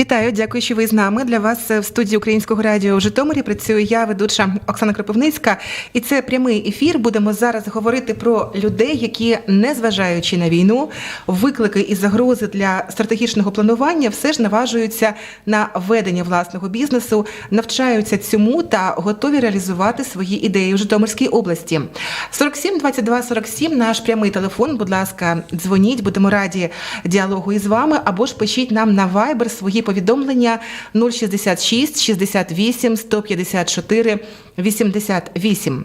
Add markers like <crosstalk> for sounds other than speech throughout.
Вітаю, дякую, що ви з нами. Для вас в студії Українського радіо в Житомирі працюю я, ведуча Оксана Кропивницька. І це прямий ефір. Будемо зараз говорити про людей, які, незважаючи на війну, виклики і загрози для стратегічного планування, все ж наважуються на ведення власного бізнесу, навчаються цьому та готові реалізувати свої ідеї в Житомирській області. 47 22 47 наш прямий телефон. Будь ласка, дзвоніть, будемо раді діалогу із вами, або ж пишіть нам на Viber свої повідомлення 066 68 154 88.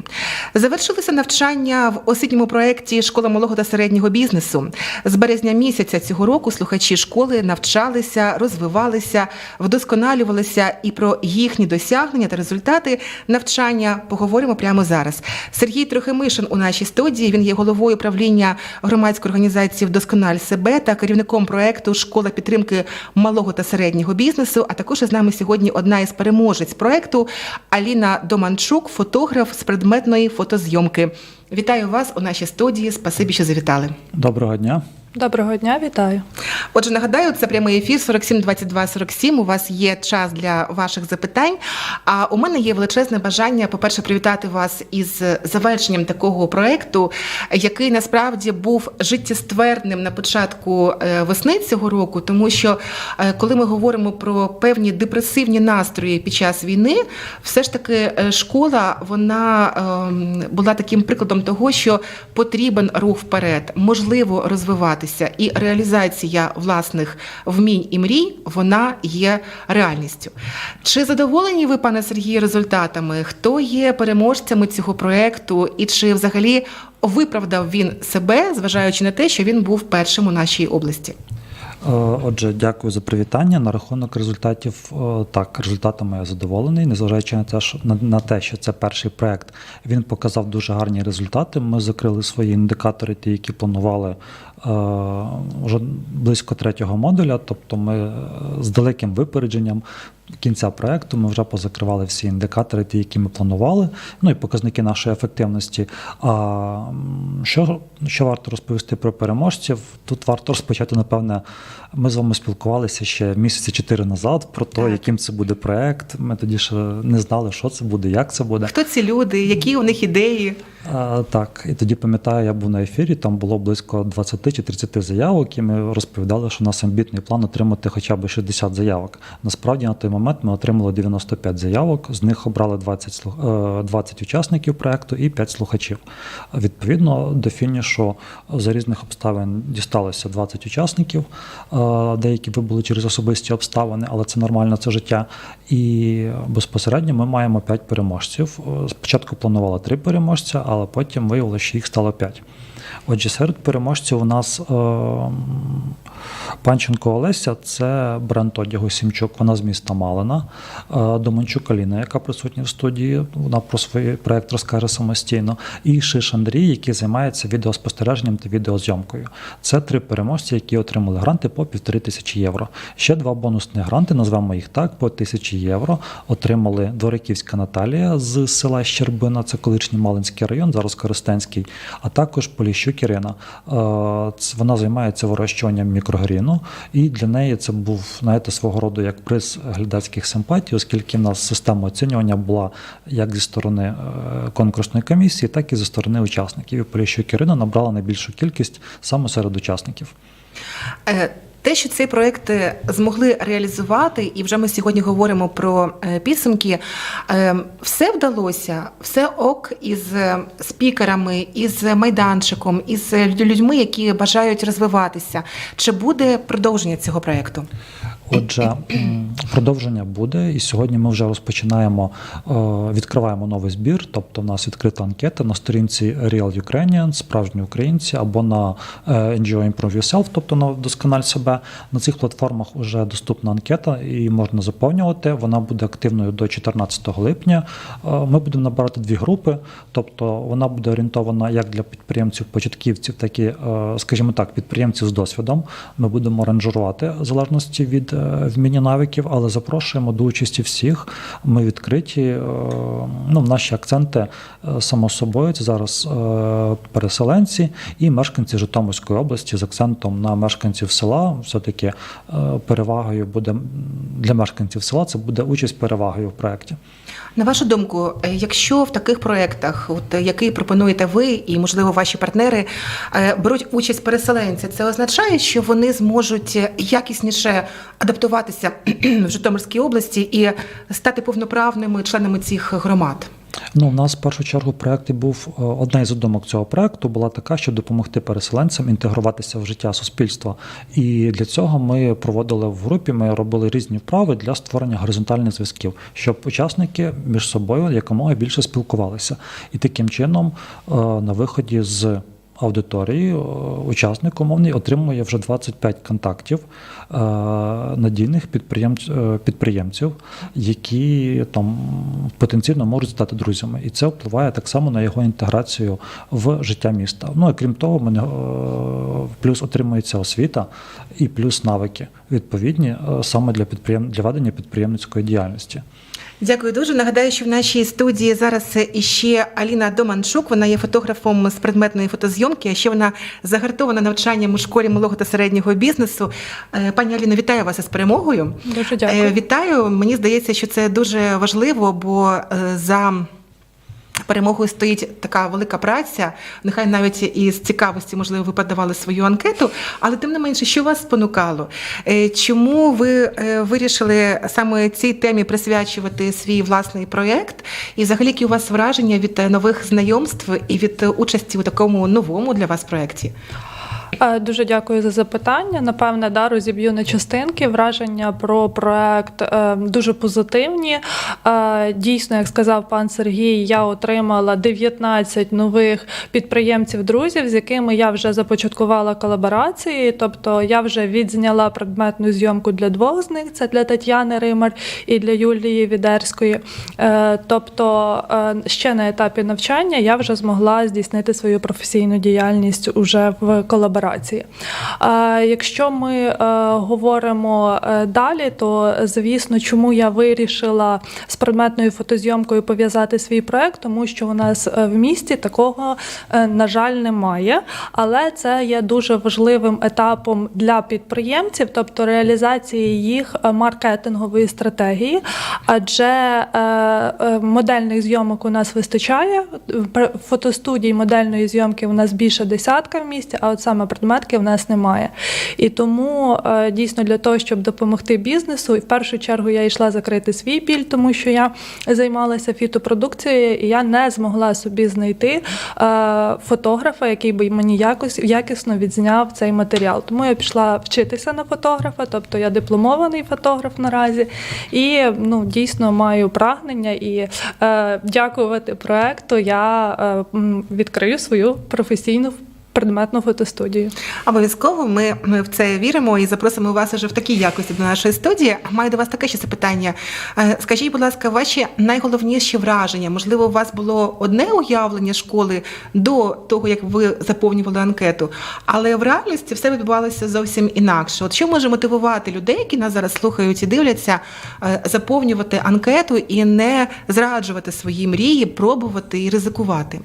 Завершилися навчання в освітньому проєкті Школа малого та середнього бізнесу. З березня місяця цього року слухачі школи навчалися, розвивалися, вдосконалювалися і про їхні досягнення та результати навчання поговоримо прямо зараз. Сергій Трохимишин у нашій студії. Він є головою правління громадської організації Вдоскональ себе та керівником проєкту Школа підтримки малого та середнього бізнесу. А також із нами сьогодні одна із переможець проекту Аліна Доманчук, фотограф з предметної фотозйомки. Вітаю вас у нашій студії. Спасибі, що завітали. Доброго дня. Доброго дня, вітаю. Отже, нагадаю, це прямий ефір 47 22 47. У вас є час для ваших запитань. А у мене є величезне бажання, по-перше, привітати вас із завершенням такого проекту, який насправді був життєстверним на початку е, весни цього року, тому що е, коли ми говоримо про певні депресивні настрої під час війни, все ж таки е, школа вона ем, була таким прикладом того, що потрібен рух вперед, можливо розвиватися, і реалізація власних вмінь і мрій вона є реальністю. Чи задоволені ви, пане Сергію, результатами? Хто є переможцями цього проекту, і чи взагалі виправдав він себе, зважаючи на те, що він був першим у нашій області? Е, Отже, дякую за привітання. На рахунок результатів, е, так, результатами я задоволений, незважаючи на те, що на, те, що це перший проект, він показав дуже гарні результати. Ми закрили свої індикатори, ті, які планували е, вже близько третього модуля. Тобто, ми з далеким випередженням кінця проекту ми вже позакривали всі індикатори, ті, які ми планували, ну і показники нашої ефективності. А що, що варто розповісти про переможців? Тут варто розпочати, напевне, ми з вами спілкувалися ще місяці чотири назад про те, яким це буде проект. Ми тоді ще не знали, що це буде, як це буде. Хто ці люди, які у них ідеї? А, так, і тоді пам'ятаю, я був на ефірі, там було близько 20 чи 30 заявок, і ми розповідали, що у нас амбітний план отримати хоча б 60 заявок. Насправді на той момент ми отримали 95 заявок, з них обрали 20, е, 20 учасників проекту і 5 слухачів. Відповідно до фінішу за різних обставин дісталося 20 учасників. Е, Деякі вибули через особисті обставини, але це нормально, це життя. І безпосередньо ми маємо 5 переможців. Е, Спочатку планували 3 переможця, але потім виявилося, що їх стало 5. Отже, серед переможців у нас е, Панченко Олеся це бренд одягу Сімчук, вона з міста Малина. Е, Доманчук Аліна, яка присутня в студії, вона про свій проект розкаже самостійно. І Шиш Андрій, який займається відеоспостереженням та відеозйомкою. Це три переможці, які отримали гранти по півтори тисячі євро. Ще два бонусні гранти, назвемо їх так, по тисячі євро. Отримали Двориківська Наталія з села Щербина, це колишній Малинський район, зараз Коростенський, а також Поліщук Ірина. Е, Вона займається вирощуванням мікрогріну, і для неї це був знаєте, свого роду як приз глядацьких симпатій, оскільки в нас система оцінювання була як зі сторони е, конкурсної комісії, так і зі сторони учасників. І Поліщук Ірина набрала найбільшу кількість саме серед учасників. Те, що цей проект змогли реалізувати, і вже ми сьогодні говоримо про е, підсумки, е, все вдалося, все ок із е, спікерами, із майданчиком, із людьми, які бажають розвиватися. Чи буде продовження цього проекту? Отже, продовження буде, і сьогодні ми вже розпочинаємо, е, відкриваємо новий збір. Тобто, в нас відкрита анкета на сторінці Real Ukrainians, справжні українці, або на е, NGO Improve Yourself, тобто на вдоскональ себе. На цих платформах вже доступна анкета і можна заповнювати. Вона буде активною до 14 липня. Е, Ми будемо набирати дві групи, тобто вона буде орієнтована як для підприємців-початківців, так і, скажімо так, підприємців з досвідом. Ми будемо аранжувати в залежності від е, вміння навиків, але запрошуємо до участі всіх. Ми відкриті. е, Ну, наші акценти е, само собою це зараз переселенці і мешканці Житомирської області з акцентом на мешканців села. Все таки перевагою буде для мешканців села це буде участь перевагою в проєкті. На вашу думку, е, якщо в таких проєктах, от які який пропонуєте ви і можливо ваші партнери, е, беруть участь переселенці, це означає, що вони зможуть е, якісніше адаптуватися <clears throat> в Житомирській області і стати повноправними членами цих громад? Ну, у нас в першу чергу в проєкті був е, одна із задумок цього проєкту була така, щоб допомогти переселенцям інтегруватися в життя суспільства. І для цього ми проводили в групі, ми робили різні вправи для створення горизонтальних зв'язків, щоб учасники між собою якомога більше спілкувалися. І таким чином е, на виході з аудиторії е, учасник умовний отримує вже 25 контактів е, надійних підприємців, підприємців, які там потенційно можуть стати друзями. І це впливає так само на його інтеграцію в життя міста. Ну і крім того, мене е, плюс отримується освіта і плюс навики відповідні е, саме для підприєм... для ведення підприємницької діяльності. Дякую дуже. Нагадаю, що в нашій студії зараз іще Аліна Доманчук. Вона є фотографом з предметної фотозйомки. А ще вона загартована навчанням у школі малого та середнього бізнесу. Е, Пані Аліно, вітаю вас із перемогою. Дуже дякую. Е, Вітаю. Мені здається, що це дуже важливо, бо е, за. Перемогою стоїть така велика праця. Нехай навіть із цікавості, можливо, ви подавали свою анкету, але тим не менше, що вас спонукало? Е, Чому ви е, вирішили саме цій темі присвячувати свій власний проєкт? І взагалі, які у вас враження від нових знайомств і від е, участі у такому новому для вас проєкті? Е, Дуже дякую за запитання. Напевне, да, розіб'ю на частинки. Враження про проект е, дуже позитивні. Е, Дійсно, як сказав пан Сергій, я отримала 19 нових підприємців-друзів, з якими я вже започаткувала колаборації. Тобто я вже відзняла предметну зйомку для двох з них: це для Тетяни Римар і для Юлії Відерської. Тобто, ще на етапі навчання я вже змогла здійснити свою професійну діяльність уже в колаборації. Е, Якщо ми е, говоримо е, далі, то звісно, чому я вирішила з предметною фотозйомкою пов'язати свій проект, тому що у нас е, в місті такого, на жаль, немає. Але це є дуже важливим етапом для підприємців, тобто реалізації їх маркетингової стратегії, адже модельних зйомок у нас вистачає. Фотостудій модельної зйомки у нас більше десятка в місті, а от саме предметки в нас немає. І тому е, дійсно для того, щоб допомогти бізнесу, і в першу чергу я йшла закрити свій біль, тому що я займалася фітопродукцією, і я не змогла собі знайти е, фотографа, який би мені якось якісно відзняв цей матеріал. Тому я пішла вчитися на фотографа, тобто я дипломований фотограф наразі, і ну дійсно маю прагнення і е, дякувати проекту. Я відкрию свою професійну предметну фотостудію. Обов'язково ми, ми в це віримо і запросимо вас уже в такій якості до нашої студії. Маю до вас таке ще запитання. Е, Скажіть, будь ласка, ваші найголовніші враження? Можливо, у вас було одне уявлення школи до того, як ви заповнювали анкету, але в реальності все відбувалося зовсім інакше. От що може мотивувати людей, які нас зараз слухають і дивляться, е, заповнювати анкету і не зраджувати свої мрії, пробувати і ризикувати?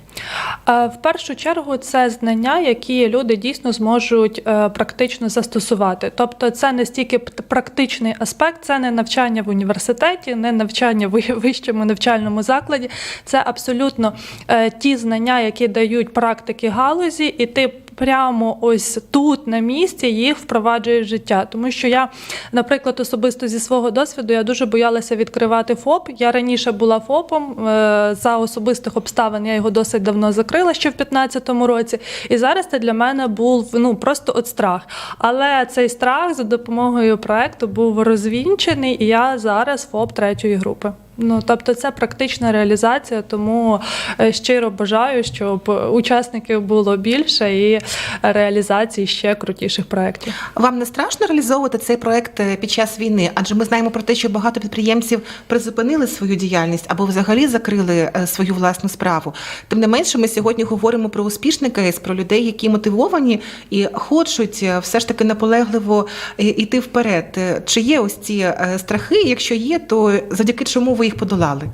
В першу чергу це знання, які люди дійсно зможуть е, практично застосувати. Тобто, це не стільки практичний аспект, це не навчання в університеті, не навчання в вищому навчальному закладі. Це абсолютно е, ті знання, які дають практики галузі, і ти прямо ось тут на місці їх впроваджує життя. Тому що я, наприклад, особисто зі свого досвіду я дуже боялася відкривати ФОП. Я раніше була ФОПом е, за особистих обставин. Я його досить давно закрила ще в 2015 році. І зараз це для мене був ну просто от страх. Але цей страх за допомогою проекту був розвінчений, і я зараз ФОП третьої групи. Ну, тобто це практична реалізація, тому е, щиро бажаю, щоб учасників було більше і реалізації ще крутіших проєктів. Вам не страшно реалізовувати цей проект е, під час війни? Адже ми знаємо про те, що багато підприємців призупинили свою діяльність або взагалі закрили е, свою власну справу. Тим не менше, ми сьогодні говоримо про успішний кейс, про людей, які мотивовані і хочуть все ж таки наполегливо йти вперед. Чи є ось ці страхи? Якщо є, то завдяки чому ви їх подолали?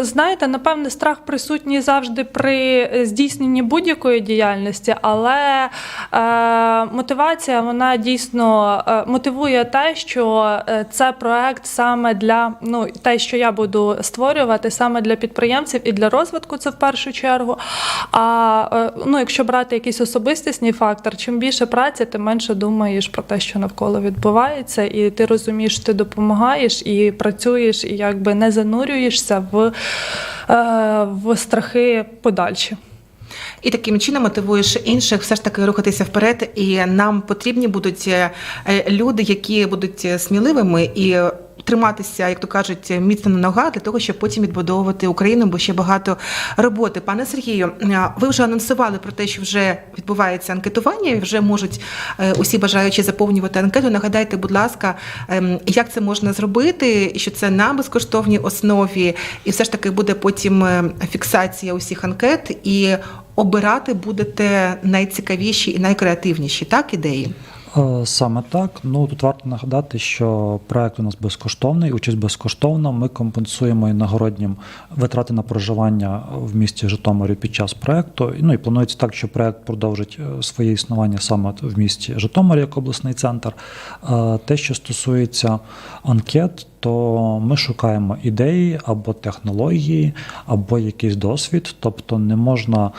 Знаєте, напевне, страх присутній завжди при здійсненні будь-якої діяльності, але е, мотивація вона дійсно е, мотивує те, що е, це проект саме для ну те, що я буду створювати, саме для підприємців і для розвитку, це в першу чергу. А е, ну, якщо брати якийсь особистісний фактор, чим більше праці, тим менше думаєш про те, що навколо відбувається, і ти розумієш, ти допомагаєш і працюєш, і якби не занурюєшся в, е, в страхи подальші. І таким чином мотивуєш інших все ж таки рухатися вперед. І нам потрібні будуть е, люди, які будуть е, сміливими і триматися, як то кажуть, міцно на ногах для того, щоб потім відбудовувати Україну, бо ще багато роботи. Пане Сергію, е, ви вже анонсували про те, що вже відбувається анкетування, і вже можуть е, усі бажаючі заповнювати анкету. Нагадайте, будь ласка, ем, як це можна зробити, і що це на безкоштовній основі, і все ж таки буде потім е, фіксація усіх анкет і обирати будете найцікавіші і найкреативніші так ідеї. Е, Саме так. Ну тут варто нагадати, що проект у нас безкоштовний, участь безкоштовна. Ми компенсуємо іногороднім витрати на проживання в місті Житомирі під час проекту. Ну і планується так, що проект продовжить е, своє існування саме в місті Житомир як обласний центр. Е, Те, що стосується анкет, то ми шукаємо ідеї або технології, або якийсь досвід, тобто не можна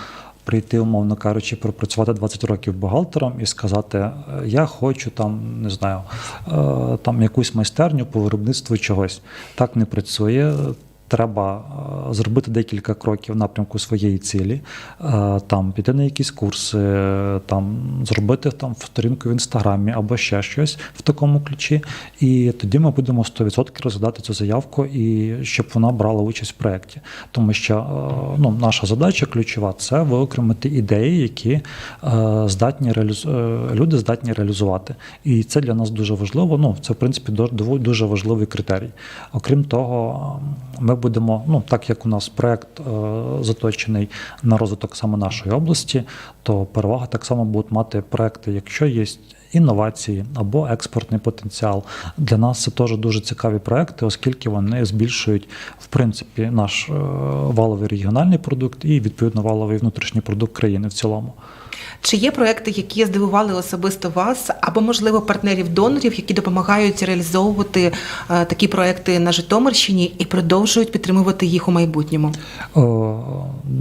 прийти, умовно кажучи, пропрацювати 20 років бухгалтером і сказати: е, я хочу там, не знаю, е, там якусь майстерню по виробництву чогось. Так не працює. Треба е, зробити декілька кроків в напрямку своєї цілі, е, там піти на якісь курси, там зробити там сторінку в інстаграмі або ще щось в такому ключі. І тоді ми будемо 100% розглядати цю заявку і щоб вона брала участь в проєкті. Тому що е, ну, наша задача ключова це виокремити ідеї, які здатні люди здатні реалізувати. І це для нас дуже важливо. Ну, це в принципі дуже важливий критерій. Окрім того, ми будемо, ну так як у нас проект е, заточений на розвиток саме нашої області, то перевага так само будуть мати проекти, якщо є інновації або експортний потенціал. Для нас це теж дуже цікаві проекти, оскільки вони збільшують в принципі наш е, валовий регіональний продукт і відповідно валовий внутрішній продукт країни в цілому. Чи є проекти, які здивували особисто вас, або можливо партнерів-донорів, які допомагають реалізовувати е, такі проекти на Житомирщині і продовжують підтримувати їх у майбутньому? Е,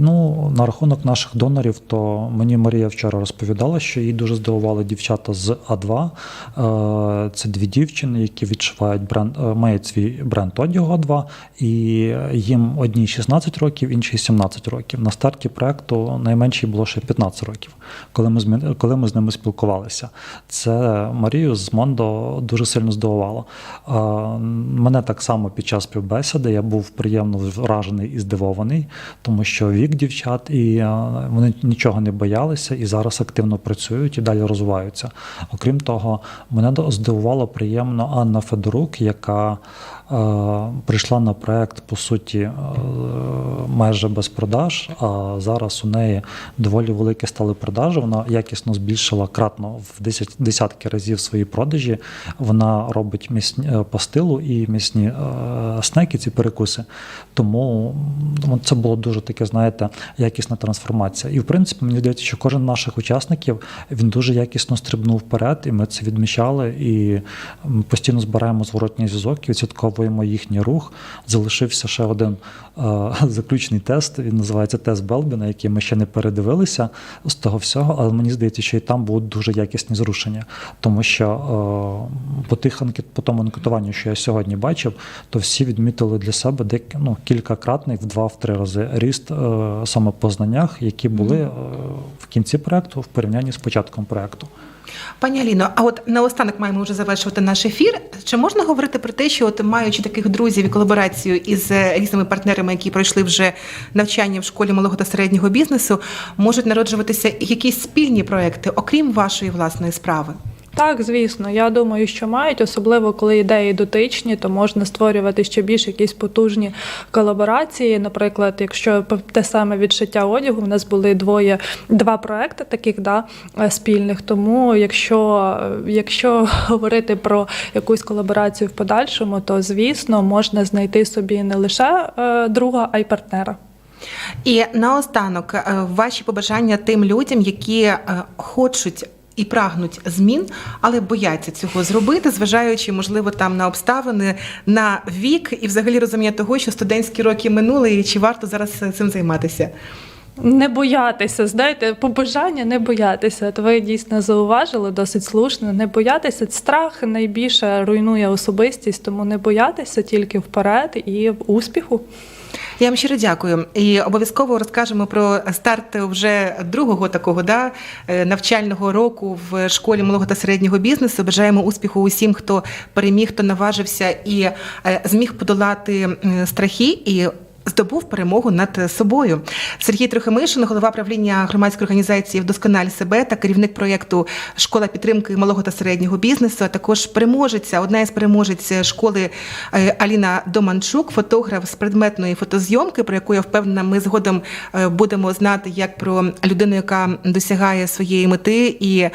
Ну, на рахунок наших донорів, то мені Марія вчора розповідала, що її дуже здивували дівчата з А2. Е, Це дві дівчини, які відшивають бренд, мають свій бренд одягу А2, і їм одній 16 років, іншій 17 років. На старті проекту найменшій було ще 15 років, коли ми, змі- коли ми з ними спілкувалися. Це Марію з Мондо дуже сильно здивувало. Мене так само під час співбесіди я був приємно вражений і здивований, тому що вік дівчат, і вони нічого не боялися і зараз активно працюють і далі розвиваються. Окрім того, мене здивувало приємно Анна Федорук, яка прийшла на проект по суті майже без продаж. А зараз у неї доволі великі стали продажі. Вона якісно збільшила кратно в 10, десятки разів свої продажі. Вона робить м'ясні е, пастилу і м'ясні е, снеки, ці перекуси. Тому це було дуже таке, знаєте, якісна трансформація. І в принципі, мені здається, що кожен наших учасників він дуже якісно стрибнув вперед, і ми це відмічали. І ми постійно збираємо зворотній зв'язок і відслідковуємо їхній рух. Залишився ще один е, <laughs> заключний тест. Він називається тест Белбіна, який ми ще не передивилися з того всього. Але мені здається, що і там будуть дуже якісні зрушення, тому що е, по тих анкет, по тому анкетуванню, що я сьогодні бачив, то всі відмітили для себе дек, ну, кількакратний в два-три рази ріст е, саме по знаннях, які були е, в кінці проекту в порівнянні з початком проекту. Пані Аліно, а от наостанок маємо вже завершувати наш ефір. Чи можна говорити про те, що от маючи таких друзів і колаборацію із е, різними партнерами, які пройшли вже навчання в школі малого та середнього бізнесу, можуть народжуватися якісь спільні проекти, окрім вашої власної справи? Так, звісно, я думаю, що мають, особливо коли ідеї дотичні, то можна створювати ще більш якісь потужні колаборації. Наприклад, якщо те саме відшиття одягу, у нас були двоє два проекти таких да, е, спільних. Тому, якщо, е, якщо <laughs> говорити про якусь колаборацію в подальшому, то звісно можна знайти собі не лише е, друга, а й партнера. І наостанок, ваші побажання тим людям, які хочуть. І прагнуть змін, але бояться цього зробити, зважаючи, можливо, там на обставини, на вік і взагалі розуміння того, що студентські роки минули, і чи варто зараз е, цим займатися. Не боятися, знаєте, побажання не боятися. От ви дійсно зауважили досить слушно. Не боятися. Страх найбільше руйнує особистість, тому не боятися тільки вперед і успіху. Я вам щиро дякую. І обов'язково розкажемо про старт вже другого такого да, е, навчального року в школі малого та середнього бізнесу. Бажаємо успіху усім, хто переміг, хто наважився і е, зміг подолати страхи і. Здобув перемогу над собою. Сергій Трохимишин, голова правління громадської організації Вдоскональ себе та керівник проєкту Школа підтримки малого та середнього бізнесу. А також переможеця, одна із переможець школи е, Аліна Доманчук, фотограф з предметної фотозйомки, про яку я впевнена, ми згодом е, будемо знати як про людину, яка досягає своєї мети і е,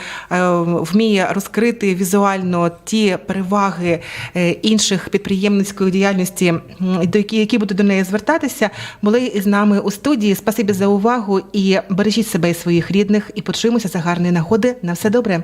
вміє розкрити візуально ті переваги інших підприємницької діяльності, до які, які будуть до неї звертатися, були із нами у студії. Спасибі за увагу і бережіть себе і своїх рідних. І почуємося за гарної нагоди. На все добре.